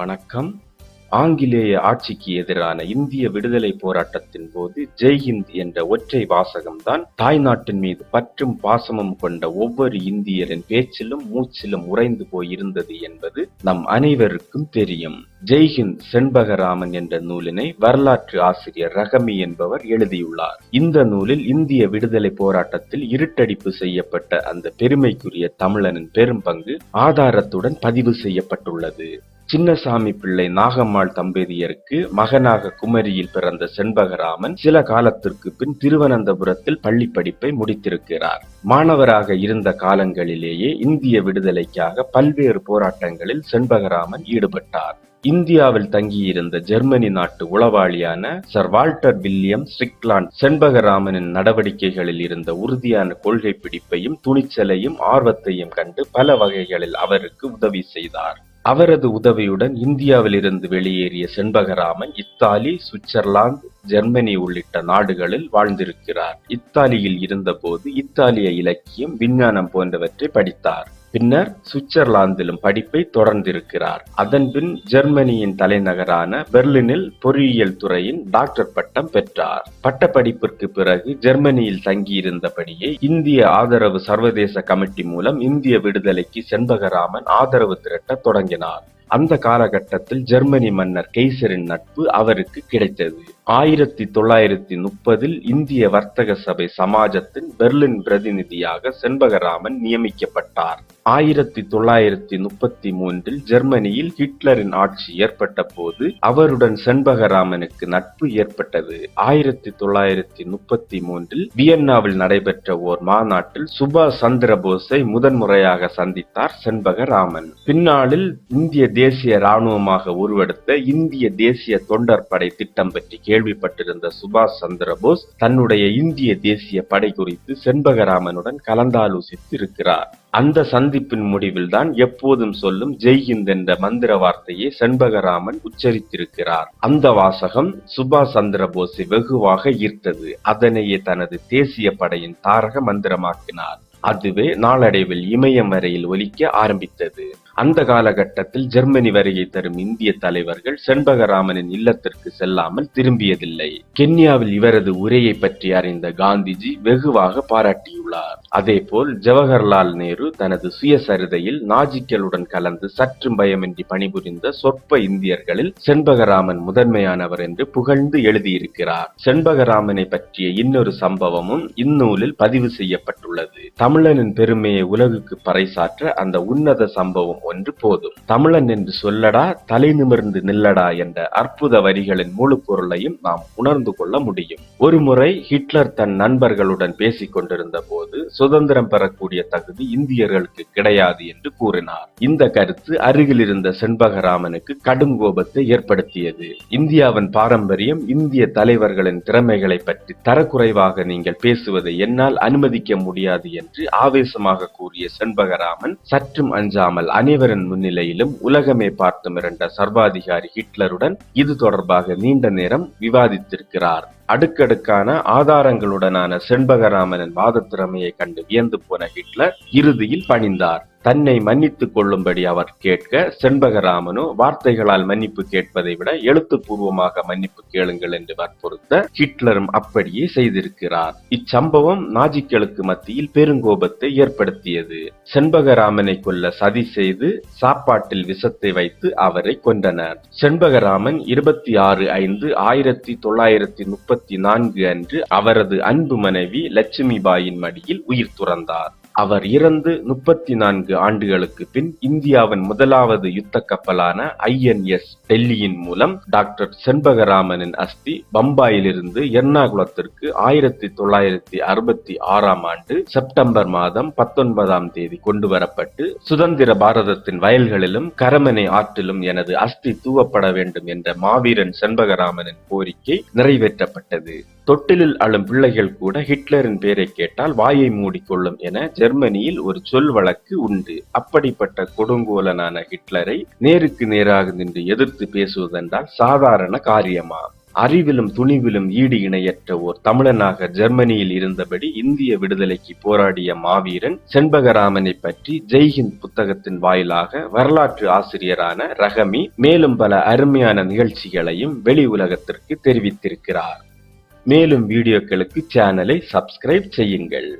வணக்கம். ஆங்கிலேய ஆட்சிக்கு எதிரான இந்திய விடுதலை போராட்டத்தின் போது ஜெய்ஹிந்த் என்ற ஒற்றை வாசகம்தான் தாய்நாட்டின் மீது பற்றும் பாசமும் கொண்ட ஒவ்வொரு இந்தியரின் பேச்சிலும் மூச்சிலும் உறைந்து போயிருந்தது என்பது நம் அனைவருக்கும் தெரியும். ஜெய்ஹிந்த் செண்பகராமன் என்ற நூலினை வரலாற்று ஆசிரியர் ரகமி என்பவர் எழுதியுள்ளார். இந்த நூலில் இந்திய விடுதலை போராட்டத்தில் இருட்டடிப்பு செய்யப்பட்ட அந்த பெருமைக்குரிய தமிழனின் பெரும் பங்கு ஆதாரத்துடன் பதிவு செய்யப்பட்டுள்ளது. சின்னசாமி பிள்ளை நாகம்மாள் தம்பதியருக்கு மகனாக குமரியில் பிறந்த செண்பகராமன் சில காலத்திற்கு பின் திருவனந்தபுரத்தில் பள்ளி படிப்பை முடித்திருக்கிறார். மாணவராக இருந்த காலங்களிலேயே இந்திய விடுதலைக்காக பல்வேறு போராட்டங்களில் செண்பகராமன் ஈடுபட்டார். இந்தியாவில் தங்கியிருந்த ஜெர்மனி நாட்டு உளவாளியான சர் வால்டர் வில்லியம் ஸ்ட்ரிக்லாண்ட் செண்பகராமனின் நடவடிக்கைகளில் இருந்த உறுதியான கொள்கை பிடிப்பையும் துணிச்சலையும் ஆர்வத்தையும் கண்டு பல வகைகளில் அவருக்கு உதவி செய்தார். அவரது உதவியுடன் இந்தியாவிலிருந்து வெளியேறிய செண்பகராமன் இத்தாலி சுவிட்சர்லாந்து ஜெர்மனி உள்ளிட்ட நாடுகளில் வாழ்ந்திருக்கிறார். இத்தாலியில் இருந்தபோது இத்தாலிய இலக்கியம் விஞ்ஞானம் போன்றவற்றை படித்தார். பின்னர் சுவிட்சர்லாந்திலும் படிப்பை தொடர்ந்திருக்கிறார். அதன்பின் ஜெர்மனியின் தலைநகரான பெர்லினில் பொறியியல் துறையின் டாக்டர் பட்டம் பெற்றார். பட்டப்படிப்பிற்கு பிறகு ஜெர்மனியில் தங்கியிருந்தபடியே இந்திய ஆதரவு சர்வதேச கமிட்டி மூலம் இந்திய விடுதலைக்கு செண்பகராமன் ஆதரவு திரட்ட தொடங்கினார். அந்த காலகட்டத்தில் ஜெர்மனி மன்னர் கெய்சரின் நட்பு அவருக்கு கிடைத்தது. ஆயிரத்தி தொள்ளாயிரத்தி முப்பதில் இந்திய வர்த்தக சபை சமாஜத்தின் பெர்லின் பிரதிநிதியாக செண்பகராமன் நியமிக்கப்பட்டார். ஆயிரத்தி தொள்ளாயிரத்தி முப்பத்தி மூன்றில் ஜெர்மனியில் ஹிட்லரின் ஆட்சி ஏற்பட்ட போது அவருடன் செண்பகராமனுக்கு நட்பு ஏற்பட்டது. ஆயிரத்தி தொள்ளாயிரத்தி முப்பத்தி மூன்றில் வியன்னாவில் நடைபெற்ற ஓர் மாநாட்டில் சுபாஷ் சந்திர போஸை முதன்முறையாக சந்தித்தார் செண்பகராமன். பின்னாளில் இந்திய தேசிய ராணுவமாக உருவெடுத்த இந்திய தேசிய தொண்டர் படை திட்டம் பற்றி கேள்விப்பட்டிருந்த சுபாஷ் சந்திர போஸ் தன்னுடைய இந்திய தேசிய படை குறித்து செண்பகராமனுடன் கலந்தாலோசித்து இருக்கிறார் அந்த சந்திப்பின் முடிவில் தான் எப்போதும் சொல்லும் ஜெய்ஹிந்த் என்ற மந்திர வார்த்தையை செண்பகராமன் உச்சரித்திருக்கிறார். அந்த வாசகம் சுபாஷ் சந்திர போஸை வெகுவாக ஈர்த்தது. அதனையே தனது தேசிய படையின் தாரக மந்திரமாக்கினார். அதுவே நாளடைவில் இமயம் வரையில் ஒலிக்க ஆரம்பித்தது. அந்த காலகட்டத்தில் ஜெர்மனி வருகை தரும் இந்திய தலைவர்கள் செண்பகராமனின் இல்லத்திற்கு செல்லாமல் திரும்பியதில்லை. கென்யாவில் இவரது உரையை பற்றி அறிந்த காந்திஜி வெகுவாக பாராட்டியுள்ளார் அதேபோல் ஜவஹர்லால் நேரு தனது சுயசரிதையில் நாஜிக்களுடன் கலந்து சற்றும் பயமின்றி பணிபுரிந்த சொற்ப இந்தியர்களில் செண்பகராமன் முதன்மையானவர் என்று புகழ்ந்து எழுதியிருக்கிறார். செண்பகராமனை பற்றிய இன்னொரு சம்பவமும் இந்நூலில் பதிவு செய்யப்பட்டுள்ளது. தமிழனின் பெருமையை உலகுக்கு பறைசாற்ற அந்த உன்னத சம்பவம் ஒன்று போதும். தமிழன் என்று சொல்லடா தலை நிமிர்ந்து நில்லடா என்ற அற்புத வரிகளின் முழு பொருளையும் நாம் உணர்ந்து கொள்ள முடியும். ஒருமுறை ஹிட்லர் தன் நண்பர்களுடன் பேசிக் கொண்டிருந்த போது சுதந்திரம் பெறக்கூடிய தகுதி இந்தியர்களுக்கு கிடையாது என்று கூறினார். இந்த கருத்து அருகில் இருந்த செண்பகராமனுக்கு கடும் கோபத்தை ஏற்படுத்தியது. இந்தியாவின் பாரம்பரியம் இந்திய தலைவர்களின் திறமைகளை பற்றி தரக்குறைவாக நீங்கள் பேசுவதை என்னால் அனுமதிக்க முடியாது என்று ஆவேசமாக கூறிய செண்பகராமன் சற்றும் அஞ்சாமல் அனைவரின் முன்னிலையிலும் உலகமே பார்த்து மிரண்ட சர்வாதிகாரி ஹிட்லருடன் இது தொடர்பாக நீண்ட நேரம் விவாதித்திருக்கிறார். அடுக்கடுக்கான ஆதாரங்களுடனான செண்பகராமனின் வாதத்திறமையை கண்டு வியந்து போன ஹிட்லர் இறுதியில் பணிந்தார். தன்னை மன்னித்துக் கொள்ளும்படி அவர் கேட்க செண்பகராமனோ வார்த்தைகளால் மன்னிப்பு கேட்பதை விட எழுத்துப்பூர்வமாக மன்னிப்பு கேளுங்கள் என்று வற்புறுத்த ஹிட்லரும் அப்படியே செய்திருக்கிறார். இச்சம்பவம் நாஜிக்களுக்கு மத்தியில் பெருங்கோபத்தை ஏற்படுத்தியது. செண்பகராமனை கொல்ல சதி செய்து சாப்பாட்டில் விஷத்தை வைத்து அவரை கொன்றனர். செண்பகராமன் இருபத்தி ஆறு ஐந்து ஆயிரத்தி தொள்ளாயிரத்தி முப்பத்தி நான்கு அன்று அவரது அன்பு மனைவி லட்சுமிபாயின் மடியில் உயிர் துறந்தார். அவர் இறந்து முப்பத்தி நான்கு ஆண்டுகளுக்கு பின் இந்தியாவின் முதலாவது யுத்த கப்பலான ஐஎன்எஸ் டெல்லியின் மூலம் டாக்டர் செண்பகராமனின் அஸ்தி பம்பாயிலிருந்து எர்ணாகுளத்திற்கு ஆயிரத்தி தொள்ளாயிரத்தி அறுபத்தி ஆறாம் ஆண்டு செப்டம்பர் மாதம் பத்தொன்பதாம் தேதி கொண்டு வரப்பட்டு சுதந்திர பாரதத்தின் வயல்களிலும் கரமனை ஆற்றிலும் எனது அஸ்தி தூவப்பட வேண்டும் என்ற மாவீரன் செண்பகராமனின் கோரிக்கை நிறைவேற்றப்பட்டது. தொட்டிலில் அழும் பிள்ளைகள் கூட ஹிட்லரின் பெயரை கேட்டால் வாயை மூடிக்கொள்ளும் என ஜெர்மனியில் ஒரு சொல் வழக்கு உண்டு. அப்படிப்பட்ட கொடுங்கோலனான ஹிட்லரை நேருக்கு நேராக நின்று எதிர்த்து பேசுவதென்றால் சாதாரண காரியமா? அறிவிலும் துணிவிலும் ஈடு இணையற்ற ஓர் தமிழனாக ஜெர்மனியில் இருந்தபடி இந்திய விடுதலைக்கு போராடிய மாவீரன் செண்பகராமனை பற்றி ஜெய்ஹிந்த் புத்தகத்தின் வாயிலாக வரலாற்று ஆசிரியரான ரஹமி மேலும் பல அருமையான நிகழ்ச்சிகளையும் வெளி உலகத்திற்கு தெரிவித்திருக்கிறார். மேலும் வீடியோக்களுக்கு சேனலை சப்ஸ்கிரைப் செய்யுங்கள்.